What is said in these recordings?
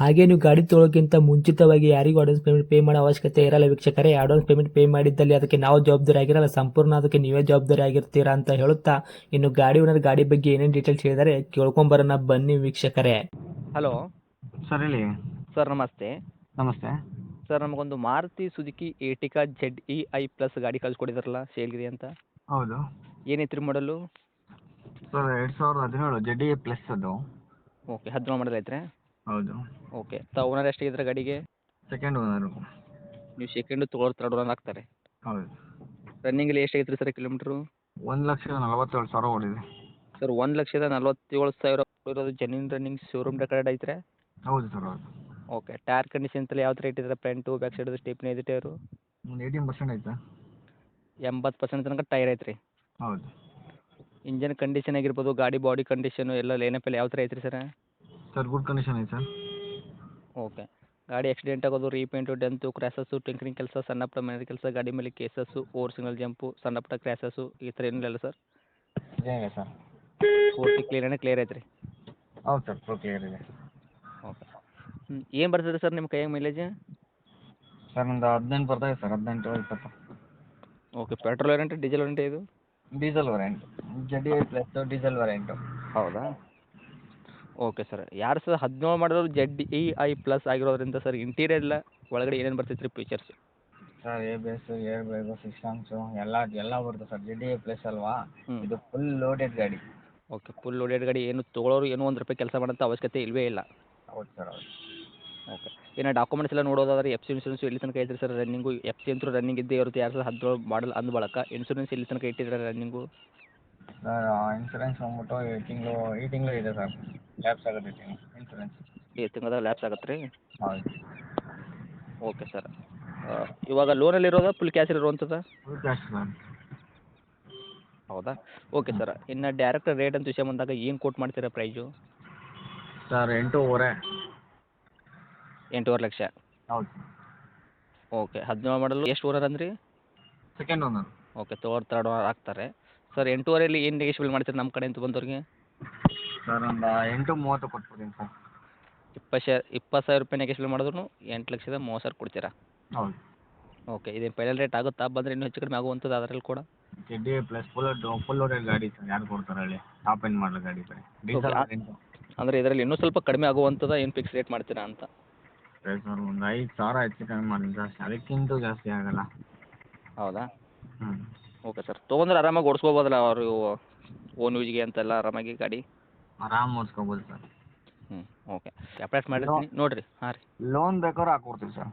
ಹಾಗೆ ನೀವು ಗಾಡಿ ತೊಳೋಕ್ಕಿಂತ ಮುಂಚಿತವಾಗಿ ಯಾರಿಗೂ ಅಡ್ವಾನ್ಸ್ ಪೇಮೆಂಟ್ ಪೇ ಮಾಡೋ ಅವಶ್ಯಕತೆ ಇರಲ್ಲ ವೀಕ್ಷಕರೇ. ಅಡ್ವಾನ್ಸ್ ಪೇಮೆಂಟ್ ಪೇ ಮಾಡಿದ್ದಲ್ಲಿ ಅದಕ್ಕೆ ನಾವು ಜವಾಬ್ದಾರಿ ಆಗಿರಲ್ಲ. ಸಂಪೂರ್ಣ ಅದಕ್ಕೆ ನೀವೇ ಜವಾಬ್ದಾರಿ ಆಗಿರ್ತೀರಾ ಅಂತ ಹೇಳುತ್ತಾ ಇನ್ನು ಗಾಡಿ ಓನರ್ ಗಾಡಿ ಬಗ್ಗೆ ಏನೇನು ಡೀಟೇಲ್ಸ್ ಹೇಳಿದರೆ ಕೇಳ್ಕೊಂಬರೋಣ ಬನ್ನಿ ವೀಕ್ಷಕರೇ. ಹಲೋ ಸರ್ ಹೇಳಿ. ಸರ್ ನಮಸ್ತೆ. ನಮಸ್ತೆ. ಸರ್ ನಮಗೊಂದು Maruti Suzuki Ertiga Z E I plus ಗಾಡಿ ಕಳ್ಸಿಕೊಡಿದಾರಲ್ಲ ಶೇಲ್ಗಿರಿ ಅಂತ? ಹೌದು. ಏನೈತೆ ರೀ ಮಾಡಲು ಸರ್ ಎರಡು ಸಾವಿರದ ಹದಿನೇಳು ಜೆಡ್ ಎ ಪ್ಲಸ್ ಅದು. ಓಕೆ ಹದಿನೇಳು ಮಾಡಲ್ ಐತ್ರಿ. ಹೌದು. ಓಕೆ ತ ಓನರ್ ಎಷ್ಟಾಗಿದ್ರೆ ಗಾಡಿಗೆ? ಸೆಕೆಂಡ್ ಓನರ್ ನೀವು ಸೆಕೆಂಡ್ ತೊಗೊಳೋರು ತರ್ಡ್ ಓನರ್ ಆಗ್ತಾರೆ. ಹೌದು. ರನ್ನಿಂಗಲ್ಲಿ ಎಷ್ಟು ಐತ್ರಿ ಸರ್ ಕಿಲೋಮೀಟ್ರು ಒಂದು ಲಕ್ಷದ ನಲವತ್ತೇಳು ಸಾವಿರ ಓಡಿದೆ. ಸರ್ ಒಂದು ಲಕ್ಷದ ನಲವತ್ತೇಳು ಸಾವಿರ ಇರೋದು ಜೆನ್ಯೂನ್ ರನ್ನಿಂಗ್ ಶೋರೂಮ್ ರೆಕಾರ್ಡ್ ಐತ್ರಿ? ಹೌದು ಸರ್ ಹೌದು. ಓಕೆ ಟೈರ್ ಕಂಡೀಷನ್ ತಲೆ ಯಾವ ಥರ ಇಟ್ಟಿದ್ರೆ ಫ್ರಂಟು ಬ್ಯಾಕ್ ಸೈಡ್ ಸ್ಟೇಪ್ನಿ ಇದೆ ಟೈರು ಒಂದು ಏಯ್ಟೀನ್ ಪರ್ಸೆಂಟ್ ಐತಾ. ಎಂಬತ್ತು ಪರ್ಸೆಂಟ್ ತನಕ ಟೈರ್ ಐತ್ರಿ. ಹೌದು. ಇಂಜನ್ ಕಂಡೀಷನ್ ಆಗಿರ್ಬೋದು ಗಾಡಿ ಬಾಡಿ ಕಂಡೀಷನ್ ಎಲ್ಲ ಲೈನಪ್ ಎಲ್ಲ ಯಾವ ಥರ ಐತ್ರಿ ಸರ್ ಸರ್ ಗುಡ್ ಕಂಡೀಷನ್ ಐತೆ ಸರ್ ಓಕೆ ಗಾಡಿ ಆಕ್ಸಿಡೆಂಟ್ ಆಗೋದು ರೀಪೇಂಟು ಡೆಂತು ಕ್ರ್ಯಾಸಸ್ಸು ಟಿಂಕರಿಂಗ್ ಕೆಲಸ ಸಣ್ಣ ಪುಟ್ಟ ಮನೆ ಕೆಲಸ ಗಾಡಿ ಮೇಲೆ ಕೇಸಸ್ಸು ಓವರ್ ಸಿಂಗಲ್ ಜಂಪು ಸಣ್ಣ ಪುಟ್ಟ ಕ್ರ್ಯಾಸಸ್ಸು ಈ ಥರ ಏನಿಲ್ಲ ಸರ್ ಏನಿದೆ ಸರ್ ಪೂರ್ತಿ ಕ್ಲೀನ್ ಕ್ಲಿಯರ್ ಐತೆ ರೀ ಹೌದು ಸರ್ ಫುಲ್ ಕ್ಲಿಯರ್ ಇದೆ. ಓಕೆ ಹ್ಞೂ ಏನು ಬರ್ತದೆ ಸರ್ ನಿಮ್ಮ ಕೈಯಾಗ ಮೈಲೇಜ್ ಸರ್ ಒಂದು ಹದಿನೆಂಟು ಬರ್ತಾಯಿದೆ ಸರ್ ಹದಿನೆಂಟು ಇಪ್ಪತ್ತು. Okay petrol variant diesel variant ಇದು? Diesel variant ZDI plus diesel variant ಹೌದಾ? ಓಕೆ ಸರ್ ಯಾರು ಸರ್ ಹದಿನೇಳು ಮಾಡಿದ್ರು ಜೆಡ್ ಇ ಐ ಪ್ಲಸ್ ಆಗಿರೋದ್ರಿಂದ ಸರ್ ಇಂಟೀರಿಯರ್ ಎಲ್ಲ ಒಳಗಡೆ ಏನೇನು ಬರ್ತೈತೆ ರೀ features sir A B S air bag systems ಎಲ್ಲ ಎಲ್ಲ ಬರುತ್ತೆ ಸರ್ ಜೆಡ್ ಎ ಪ್ಲಸ್ ಅಲ್ವಾ? ಇದು ಫುಲ್ ಲೋಡೆಡ್ ಗಾಡಿ. ಓಕೆ ಫುಲ್ ಲೋಡೆಡ್ ಗಾಡಿ. ಏನು ತೊಗೊಳೋರು ಏನು ಒಂದು ರೂಪಾಯಿ ಕೆಲಸ ಮಾಡೋಂಥ ಅವಶ್ಯಕತೆ ಇಲ್ಲವೇ ಇಲ್ಲ. ಹೌದು ಸರ್ ಹೌದು. ಓಕೆ ಇನ್ನು ಡಾಕ್ಯುಮೆಂಟ್ಸ್ ಎಲ್ಲ ನೋಡೋದಾದ್ರೆ ಎಫ್ ಸಿ ಇನ್ಶೂರೆನ್ಸ್ ಎಲ್ಲಿ ತನಕ ಐತ್ರಿ ಸರ್ ರನ್ನಿಂಗು ಎಫ್ ಸಿ ಅಂತೂ ರನ್ನಿಂಗ್ ಇದ್ದೇ ಇರುತ್ತೆ. ಎರಡು ಸಾವಿರದ ಹದಿನೇಳು ಮಾಡಲ್ ಅಂದ ಬಳಕ. ಇನ್ಶೂರೆನ್ಸ್ ಎಲ್ಲಿ ತನಕ ಇಟ್ಟಿದ್ದಾರೆ ರನ್ನಿಂಗು ಸರ್ ಇನ್ಸೂರೆನ್ಸ್ ಬಂದ್ಬಿಟ್ಟು ಈ ತಿಂಗಳು ಈ ತಿಂಗಳು ಇದೆ ಸರ್. ಲ್ಯಾಪ್ಸ್ ಆಗುತ್ತೆ ತಿಂಗಳು ಇನ್ಸೂರೆನ್ಸ್ ಈ ತಿಂಗಳದಾಗ ಲ್ಯಾಪ್ಸ್ ಆಗತ್ತೆ ರೀ? ಹೌದು. ಓಕೆ ಸರ್ ಇವಾಗ ಲೋನಲ್ಲಿ ಇರೋದಾ ಫುಲ್ ಕ್ಯಾಶ್ ಇರುವಂಥದ್ದು ಫುಲ್ ಕ್ಯಾಶ್ ಸರ್ ಹೌದಾ? ಓಕೆ ಸರ್ ಇನ್ನು ಡೈರೆಕ್ಟ್ ರೇಟ್ ಅಂತ ವಿಷಯ ಬಂದಾಗ ಏನು ಕೋಟ್ ಮಾಡ್ತೀರಾ ಪ್ರೈಸು ಸರ್ ಎಂಟೂವರೆ. ಎಂಟೂವರೆ ಲಕ್ಷ? ಹೌದು. ಓಕೆ ಹದಿನೇಳು ಮಾಡಲು ಎಷ್ಟು ಓನರ್ ಅಂದ್ರಿ? ಸೆಕೆಂಡ್ ಓನರ್ ಓಕೆ ತೋರ್ ತರ್ಡ್ ಓನರ್ ಆಗ್ತಾರೆ ಸರ್ ಎಂಟೂವರೆಯಲ್ಲಿ ಏನು ನೆಗೆಶಿಬಲ್ ಮಾಡ್ತೀರಿ ನಮ್ಮ ಕಡೆಯಿಂದ ಬಂದವ್ರಿಗೆ? ಸರ್ ಒಂದು ಎಂಟು ಮೂವತ್ತು ಕೊಟ್ಬಿಡ್ತೀನಿ ಸರ್. ಇಪ್ಪತ್ತು ಶೇ ಇಪ್ಪತ್ತು ಸಾವಿರ ರೂಪಾಯಿ ನೆಗೆಶಿಬಲ್ ಮಾಡಿದ್ರು ಎಂಟು ಲಕ್ಷದ ಮೂವತ್ತು ಸಾವಿರ ಕೊಡ್ತೀರಾ? ಹೌದು. ಓಕೆ ಇದು ಫೈನಲ್ ರೇಟ್ ಆಗುತ್ತಾ? ಬಂದರೆ ಇನ್ನೂ ಹೆಚ್ಚು ಕಡಿಮೆ ಆಗುವಂಥದ್ದು ಅದರಲ್ಲಿ ಕೂಡ? Z plus full full loaded ಗಾಡಿ ಸರ್ ಯಾರು ಕೊಡ್ತಾರೆ ಹೇಳಿ? ಟಾಪ್ ಎಂಡ್ ಮಾಡಲು ಗಾಡಿ ಸರ್. ಡೀಸೆಲ್ ಅಂದರೆ ಇದರಲ್ಲಿ ಇನ್ನೂ ಸ್ವಲ್ಪ ಕಡಿಮೆ ಆಗುವಂಥದ್ದು ಏನು ಫಿಕ್ಸ್ ರೇಟ್ ಮಾಡ್ತೀರಾ ಅಂತ? ಸರಿ ಸರ್ ಒಂದು ಐದು ಸಾವಿರ ಹೆಚ್ಚು ಕಡಿಮೆ ಮಾಡಿ ಜಾಸ್ತಿ ಅದಕ್ಕಿಂತ ಜಾಸ್ತಿ ಆಗಲ್ಲ. ಹೌದಾ? ಹ್ಞೂ ಓಕೆ ಸರ್ ತೊಗೊಂಡ್ರೆ ಆರಾಮಾಗಿ ಓಡಿಸ್ಕೋಬೋದಲ್ಲ ಅವರು ಓನ್ ಯೂಸ್ಗೆ ಅಂತೆಲ್ಲ ಆರಾಮಾಗಿ ಗಾಡಿ? ಆರಾಮ್ ಓಡಿಸ್ಕೋಬೋದು ಸರ್ ಹ್ಞೂ ಓಕೆ ಅಪ್ಡೇಟ್ ಮಾಡಿರ್ತೀನಿ. ನೋಡಿರಿ ಹಾಂ ರೀ. ಲೋನ್ ಬೇಕಾದ್ರೆ ಹಾಕ್ಕೊಡ್ತೀವಿ ಸರ್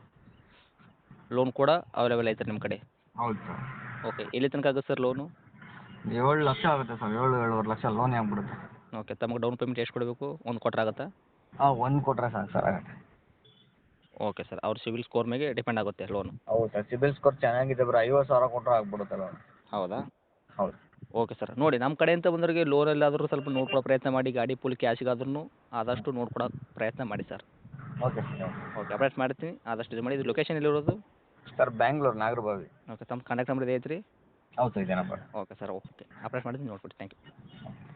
ಲೋನ್ ಕೂಡ ಅವೈಲೇಬಲ್ ಐತೆ ನಿಮ್ಮ ಕಡೆ? ಹೌದು ಸರ್ ಓಕೆ ಎಲ್ಲಿ ತನಕ ಆಗುತ್ತೆ ಸರ್ ಲೋನು ಏಳು ಲಕ್ಷ ಆಗುತ್ತೆ ಸರ್ ಏಳು ಏಳುವರೆ ಲಕ್ಷ ಲೋನ್ ಆಗ್ಬಿಡುತ್ತೆ. ಓಕೆ ತಮಗೆ ಡೌನ್ ಪೇಮೆಂಟ್ ಎಷ್ಟು ಕೊಡಬೇಕು? ಒಂದು ಕೊಟ್ರೆ ಆಗುತ್ತಾ? ಹಾಂ ಒಂದು ಕೊಟ್ಟರೆ ಸಾಕು ಸರ್ ಆಗುತ್ತೆ. ಓಕೆ ಸರ್ ಅವ್ರ ಸಿಬಿಲ್ ಸ್ಕೋರ್ ಮೇಲೆ ಡಿಪೆಂಡ್ ಆಗುತ್ತೆ ಲೋನು ಹೌದು ಸರ್ ಸಿಬಿಲ್ ಸ್ಕೋರ್ ಚೆನ್ನಾಗಿದೆ ಬರೋ ಐವತ್ತು ಸಾವಿರ ಕೊಟ್ಟರೆ ಆಗ್ಬಿಡುತ್ತೆ ಲೋನ್ ಹೌದಾ? ಹೌದು. ಓಕೆ ಸರ್ ನೋಡಿ ನಮ್ಮ ಕಡೆಯಿಂದ ಬಂದವರಿಗೆ ಲೋನಲ್ಲಾದರೂ ಸ್ವಲ್ಪ ನೋಡ್ಕೊಳ್ಳೋ ಪ್ರಯತ್ನ ಮಾಡಿ ಗಾಡಿ ಫುಲ್ ಕ್ಯಾಶಿಗಾದ್ರೂ ಆದಷ್ಟು ನೋಡ್ಕೊಡೋ ಪ್ರಯತ್ನ ಮಾಡಿ sir okay sir okay update ಮಾಡ್ತೀನಿ. ಆದಷ್ಟು ಇದು ಮಾಡಿ. ಇದು ಲೊಕೇಶನ್ ಎಲ್ಲಿರೋದು? ಸರ್ ಬ್ಯಾಂಗ್ಳೂರು ನಾಗರಬಾವಿ ಓಕೆ ತಮ್ಮ ಕಾಂಟ್ಯಾಕ್ಟ್ ನಂಬರ್ ಇದೆ ಐತ್ರಿ? ಹೌದು ಸರ್ ಇದೆ number okay sir okay update ಮಾಡ್ತೀನಿ ನೋಡ್ಬಿಟ್ಟು ಥ್ಯಾಂಕ್ ಯು